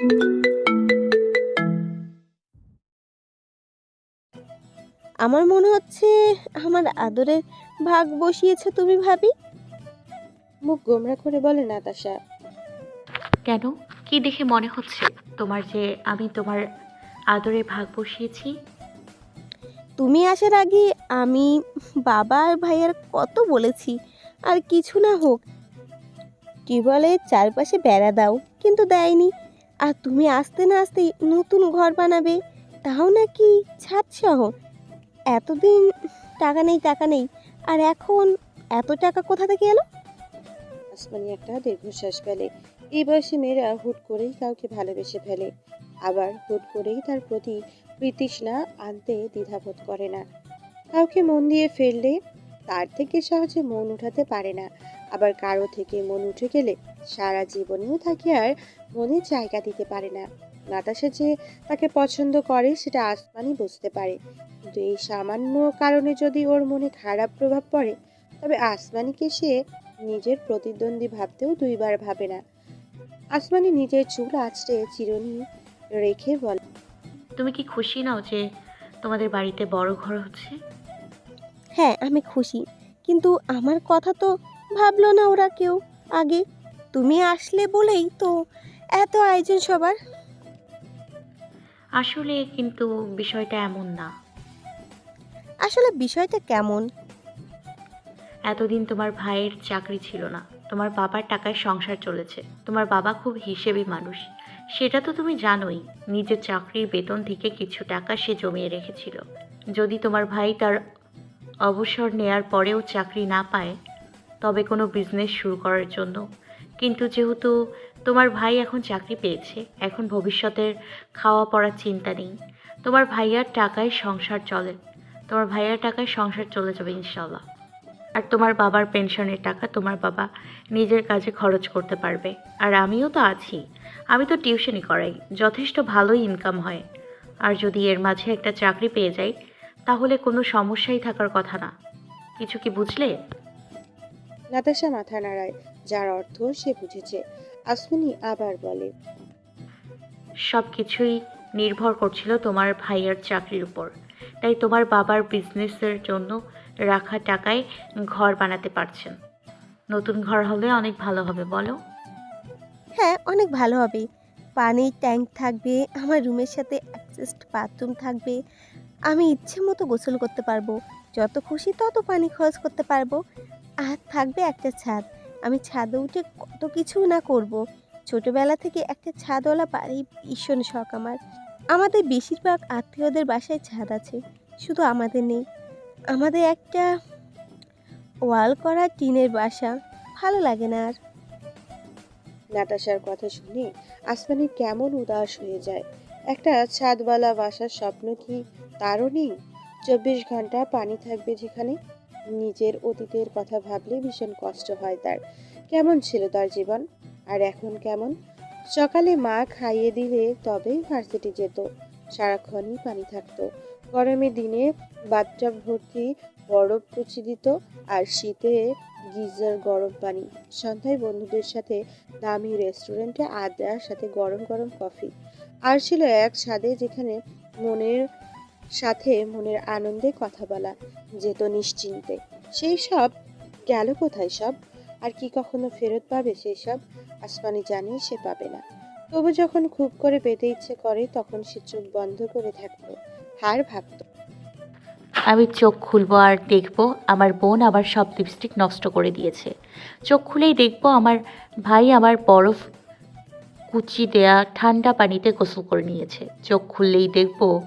আমার মনে হচ্ছে আমার আদরের ভাগ বসিয়েছে তুমি ভাবি? মুখ গোমরা করে বলে নাতাশা। কেন? কি দেখে মনে হচ্ছে তোমার যে আমি তোমার আদরে ভাগ বসিয়েছি? তুমি আসার আগে আমি বাবা আর ভাইয়ার কত বলেছি আর কিছু না হোক। টিউবওয়েলের চারপাশে বেড়া দাও কিন্তু দেয়নি। আর তুমি আসতে না আসতেই নতুন ঘর বানাবে, তাও নাকি ছাদ সহ এতদিন টাকা নেই টাকা নেই, আর এখন এত টাকা কোথা থেকে এলো? আসমানি একটা দীর্ঘশ্বাস ফেলে। এই বয়সে মেয়েরা হুট করেই কাউকে ভালোবেসে ফেলে। আবার হুট করেই তার প্রতি প্রীতিষ্ণা আনতে দ্বিধাবোধ করে না। কাউকে মন দিয়ে ফেললে তার থেকে সহজে মন উঠাতে পারে না। আবার কারও থেকে মন উঠে গেলে সারা জীবনেও তাকে আর মনে জায়গা দিতে পারে না। নাতাশা যে তাকে পছন্দ করে সেটা আসমানি বুঝতে পারে। কিন্তু এই সামান্য কারণে যদি ওর মনে খারাপ প্রভাব পড়ে তবে আসমানিকে সে নিজের প্রতিদ্বন্দ্বী ভাবতেও দুইবার ভাবে না। আসমানি নিজের চুল আঁচড়ে চিরুনি রেখে বলে তুমি কি খুশি নাও যে তোমাদের বাড়িতে বড় ঘর হচ্ছে? হ্যাঁ আমি খুশি। কিন্তু আমার কথা তো ভাবলো না ওরা কেউ। আগে তুমি আসলে বলেই তো এত আয়োজন সবার। আসলে কিন্তু বিষয়টা এমন না। আসলে বিষয়টা কেমন? এতদিন তোমার ভাইয়ের চাকরি ছিল না। তোমার বাবার টাকায় সংসার চলেছে। তোমার বাবা খুব হিসেবি মানুষ। সেটা তো তুমি জানোই। নিজের চাকরির বেতন থেকে কিছু টাকা সে জমিয়ে রেখেছিল। যদি তোমার ভাই তার অবসর নেয়ার পরেও চাকরি না পায় তবে কোনো বিজনেস শুরু করার জন্য কিন্তু যেহেতু তোমার ভাই এখন চাকরি পেয়েছে, এখন ভবিষ্যতের খাওয়া পড়ার চিন্তা নেই। তোমার ভাইয়ার টাকায় সংসার চলে। তোমার ভাইয়ার টাকায় সংসার চলে যাবে ইনশাল্লাহ আর তোমার বাবার পেনশনের টাকা তোমার বাবা নিজের কাজে খরচ করতে পারবে। আর আমিও তো আছি। আমি তো টিউশনই করাই। যথেষ্ট ভালোই ইনকাম হয়। আর যদি এর মাঝে একটা চাকরি পেয়ে যাই, তাহলে কোনো সমস্যাই থাকার কথা না। কিছু কি বুঝলে? নাতাশা মাথা নাড়ায় যার অর্থ সে বুঝেছে। আসমানি আবার বলে সব কিছুই নির্ভর করছিল তোমার ভাইয়ার চাকরির উপর। তাই তোমার বাবার বিজনেসের জন্য রাখা টাকায় ঘর বানাতে পারছেন। নতুন ঘর হলে অনেক ভালো হবে বলো। হ্যাঁ অনেক ভালো হবে। পানির ট্যাঙ্ক থাকবে আমার রুমের সাথে অ্যাডজাস্ট বাথরুম থাকবে। আমি ইচ্ছে মতো গোসল করতে পারব। যত খুশি তত পানি খরচ করতে পারব। আর থাকবে একটা ছাদ। আমি ছাদে উঠে কত কিছু না করব। ছোটবেলা থেকে একটা ছাদওয়ালা বাড়ি ভীষণ শখ আমার। আমাদের বেশিরভাগ আত্মীয়দের বাসায় ছাদ আছে, শুধু আমাদের নেই। আমাদের একটা ওয়াল করা টিনের বাসা, ভালো লাগে না আর। নাতাশার কথা শুনে আসমানি কেমন উদাস হয়ে যায়। একটা ছাদওয়ালা বাসার স্বপ্ন কি তারও নেই? চব্বিশ ঘণ্টা পানি থাকবে যেখানে? নিজের অতীতের কথা ভাবলে ভীষণ কষ্ট হয় তার। কেমন ছিল তার জীবন? আর এখন কেমন? সকালে মা খাইয়ে দিলে তবেই ভার্সিটি যেত। সারাক্ষণই পানি থাকতো। গরমে দিনে বাথটাব ভর্তি বরফ কুচি দিত আর শীতে গিজার গরম পানি। সন্ধ্যায় বন্ধুদের সাথে দামি রেস্টুরেন্টে আড্ডার সাথে গরম গরম কফি। আর ছিল এক ছাদে যেখানে মনের সাথে মনের আনন্দে কথা বলা যেত নিশ্চিন্তে। সেই সব গেল কোথায় সব? আর কি কখনো ফেরত পাবে সেই সব? আসমানি জানে সে পাবে না। তবু যখন খুব করে পেতে ইচ্ছে করে, তখন সে চোখ বন্ধ করে থাকতো হার ভাবতো আমি চোখ খুলবো আর দেখব, আমার বোন আবার সব লিপস্টিক নষ্ট করে দিয়েছে। চোখ খুলেই দেখব আমার ভাই আমার বরফ কুচি দেয়া ঠান্ডা পানিতে গোসল করে নিয়েছে। চোখ খুললেই দেখব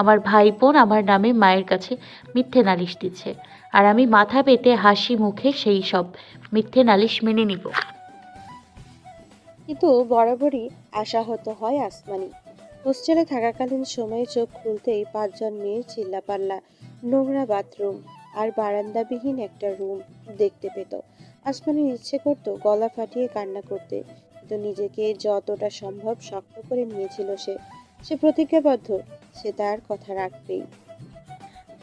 আমার ভাই বোন আমার নামে মায়ের কাছে মিথ্যে নালিশ দিচ্ছে। আর আমি মাথা পেতে হাসি মুখে সেই সব মিথ্যে নালিশ মেনে নিব। কিন্তু বরাবরই আশাহত হয় আসমানি। হোস্টেলে থাকাকালীন সময়ে চোখ খুলতেই পাঁচজন মেয়ে চিল্লাপাল্লা, নোংরা বাথরুম আর বারান্দাবিহীন একটা রুম দেখতে পেত। আসমানির ইচ্ছে করতো গলা ফাটিয়ে কান্না করতে, কিন্তু নিজেকে যতটা সম্ভব শক্ত করে নিয়েছিল সে। সে প্রতিজ্ঞাবদ্ধ সে তার কথা রাখবেই।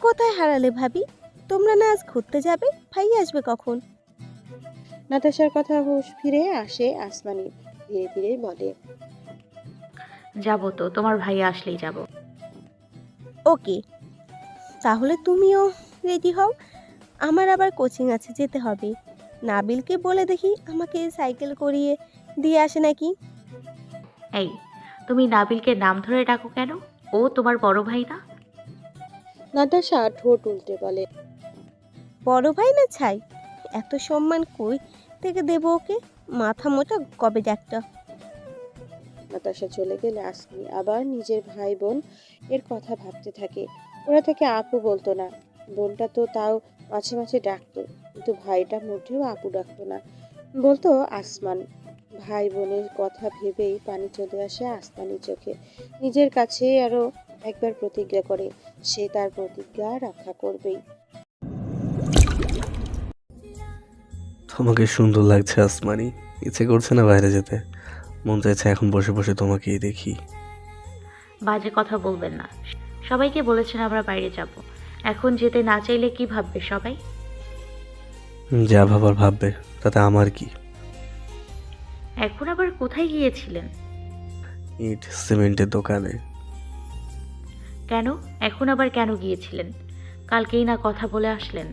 কোথায় হারালে ভাবি? তোমরা না আজ ঘুরতে যাবে? ভাই আসবে কখন? নাতাশার কথা হুঁশ ফিরে আসে আসমানি ধীরে ধীরে বলে যাব তো তোমার ভাই আসলেই যাব। ওকে তাহলে তুমিও রেডি হও। আমার আবার কোচিং আছে যেতে হবে। নাবিলকে বলে দেখি আমাকে সাইকেল করিয়ে দিয়ে আসে নাকি? এই তুমি নাবিলকে নাম ধরে ডাকো কেন? ও তোমার বড় ভাই না? নাতাশা ঠোঁট উল্টে বলে বড় ভাই না ছাই? এত সম্মান কই থেকে দেবো ওকে? মাথা মোটা কবে একটা নাতাশা চলে গেলে আসমি আবার নিজের ভাই বোন এর কথা ভাবতে থাকে। ওরা তাকে আপু বলতো না। বোনটা তো তাও মাঝে মাঝে ডাকতো কিন্তু ভাইটা মোটেও আপু ডাকতো না। বলতো আসমান ভাই বোনের কথা ভেবেই পানি চলে আসে আসমানি চোখে। নিজের কাছে আরও একবার প্রতিজ্ঞা করে সে তার প্রতিজ্ঞা রক্ষা করবেই। তোমাকে সুন্দর লাগছে আসমানি। ইচ্ছে করছে না বাইরে যেতে। মন চাইছে এখন বসে বসে তোমাকেই দেখি। বাজে কথা বলবেন না। সবাইকে বলেছেন আমরা বাইরে যাব। এখন যেতে না চাইলে কি ভাববে সবাই? যা ভাবার ভাববে তাতে আমার কি? এখন আবার কোথায় গিয়েছিলেন? ইট সিমেন্টের দোকানে। কেন? এখন আবার কেন গিয়েছিলেন? কালকেই না কথা বলে আসলেন।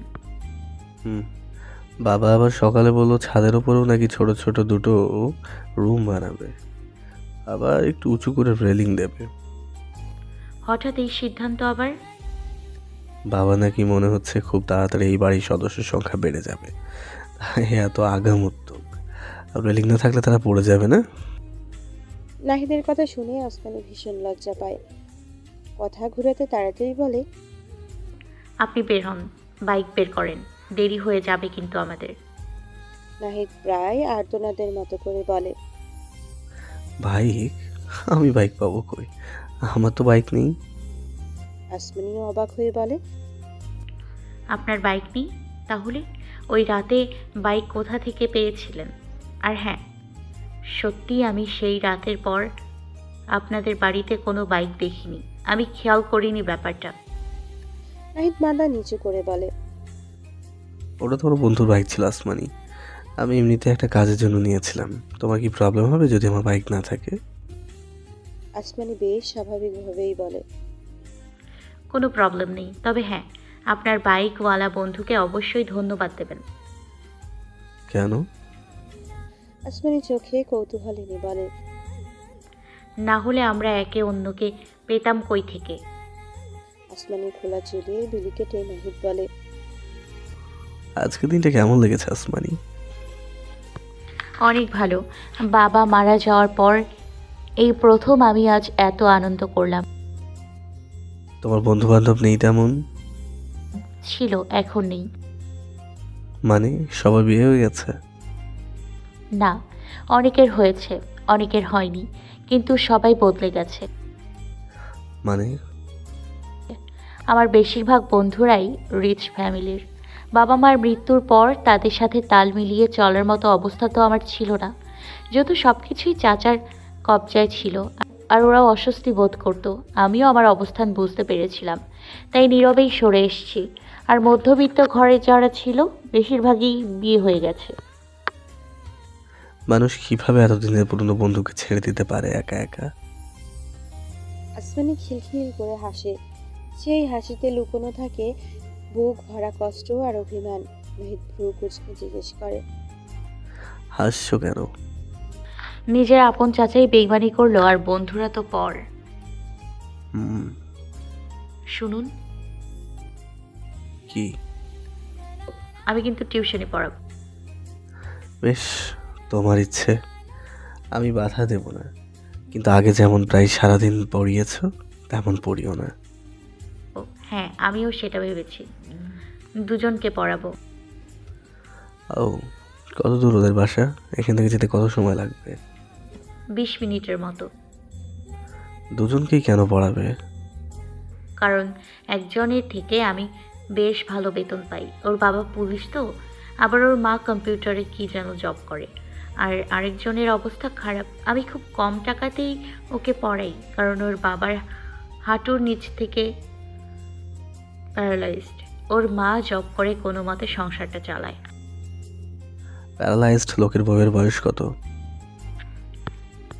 হুম বাবা আবার সকালে বলল ছাদের ওপরেও নাকি ছোট ছোট দুটো রুম বানাবে। আবার একটু উঁচু করে রেলিং দেবে। হঠাৎ এই সিদ্ধান্ত আবার? বাবা নাকি মনে হচ্ছে খুব তাড়াতাড়ি এই বাড়ির সদস্যের সংখ্যা বেড়ে যাবে। তাই এত আগাম উদ্যোগ রেলিং না থাকলে তারা পড়ে যাবে না? নাহিদের কথা শুনে আসমানি ভীষণ লজ্জা পায়। কথা ঘুরাতে তাড়াতাড়ি বলে আপনি বের হন বাইক বের করেন দেরি হয়ে যাবে কিন্তু আমাদের। নাহিদ প্রায় আর্তনাদের মতো করে বলে বাইক আমি বাইক পাবো কই? আমার তো বাইক নেই। আসমানিও অবাক হয়ে বলে আপনার বাইক নেই? তাহলে ওই রাতে বাইক কোথা থেকে পেয়েছিলেন? আর হ্যাঁ সত্যি আমি সেই রাতের পর আপনাদের বাড়িতে কোনো বাইক দেখিনি। আমি খেয়াল করিনি ব্যাপারটা। নাহিদ মাথা নিচু করে বলে ওটা তোমার বন্ধুর বাইক ছিল আসমানি। আমি এমনিতে একটা কাজের জন্য নিয়েছিলাম। তোমার কি প্রবলেম হবে যদি আমার বাইক না থাকে? আসমানি বেশ স্বাভাবিকভাবেই বলে কোনো প্রবলেম নেই। তবে হ্যাঁ আপনার বাইকওয়ালা বন্ধুকে অবশ্যই ধন্যবাদ দেবেন। কেন? আসমানি চোখে কৌতূহলিনী বলে না হলে আমরা একে অন্যকে পেতাম কই থেকে? আসমানি খোলা চুলে বিলি কেটে নাহিদ বলে আজকের দিনটা কেমন লেগেছে আসমানি? অনেক ভালো। বাবা মারা যাওয়ার পর এই প্রথম আমি আজ এত আনন্দ করলাম। তোমার বন্ধু বান্ধব নেই তেমন? ছিল এখন নেই। মানে সবার বিয়ে হয়ে গেছে? না অনেকের হয়েছে অনেকের হয়নি কিন্তু সবাই বদলে গেছে। মানে? আমার বেশিরভাগ বন্ধুরাই রিচ ফ্যামিলির বাবা মার মৃত্যুর পর তাদের সাথে তাল মিলিয়ে চলার মতো অবস্থা তো আমার ছিল না। যেহেতু সব কিছুই চাচার কবজায় ছিল আর ওরাও অস্বস্তি বোধ করতো আমিও আমার অবস্থান বুঝতে পেরেছিলাম। তাই নীরবেই সরে এসেছি। আর মধ্যবিত্ত ঘরে যারা ছিল বেশিরভাগই বিয়ে হয়ে গেছে। মানুষ কীভাবে এতদিনের পুরনো বন্ধুকে ছেড়ে দিতে পারে একা একা? আসমানি খিলখিল করে হাসে। সেই হাসিতে লুকোনো থাকে বুক ভরা কষ্ট আর অভিমান। নাহিদ ভ্রু কুচকে জিজ্ঞেস করে হাসছো কেন? নিজের আপন চাচাই বেইমানি করল আর বন্ধুরা তো পর। হুম। শুনুন। কি? আমি কিন্তু টিউশনে পড়াবো। বেশ। তোমার ইচ্ছে আমি বাধা দেব না। কিন্তু আগে যেমন প্রায় সারাদিন পড়িয়েছ তেমন পড়িও না। হ্যাঁ আমিও সেটা ভেবেছি। দুজনকে পড়াবো। ও কত দূর ওদের বাসা? এখান থেকে যেতে কত সময় লাগবে? বিশ মিনিটের মতো। দুজনকেই কেন পড়াবে? কারণ একজনের থেকে আমি বেশ ভালো বেতন পাই। ওর বাবা পুলিশ তো আবার ওর মা কম্পিউটারে কি যেন জব করে। আর আরেকজনের অবস্থা খারাপ। আমি খুব কম টাকাতেই ওকে পড়াই কারণ ওর বাবার হাঁটুর নিচ থেকে প্যারালাইজড ওর মা জব করে কোনো মতে সংসারটা চালায়। প্যারালাইজড লোকের বউয়ের বয়স কত?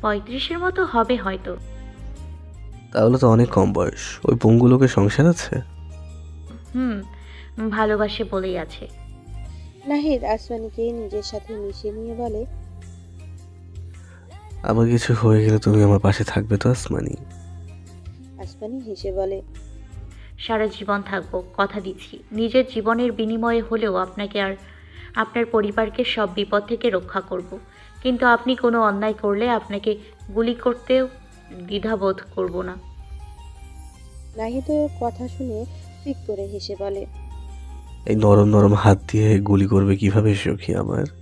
পঁয়ত্রিশের মতো হবে হয়তো। তাহলে তো অনেক কম বয়স। ওই পঙ্গু লোকের সংসার আছে? হুম ভালোবাসে বলেই আছে। নাহিদ আসমানিকে নিজের সাথে মিশিয়ে নিয়ে বলে আমার কিছু হয়ে গেলে তুমি আমার পাশে থাকবে তো আসমানি। আসমানি হেসে বলে সারা জীবন থাকব কথা দিচ্ছি। নিজের জীবনের বিনিময়ে হলেও আপনাকে আর আপনার পরিবারকে সব বিপদ থেকে রক্ষা করব। কিন্তু আপনি কোনো অন্যায় করলে আপনাকে গুলি করতেও দ্বিধাবোধ করব না। নাহিদও কথা শুনে পিক করে হেসে বলে এই নরম নরম হাত দিয়ে গুলি করবে কীভাবে সখী আমার?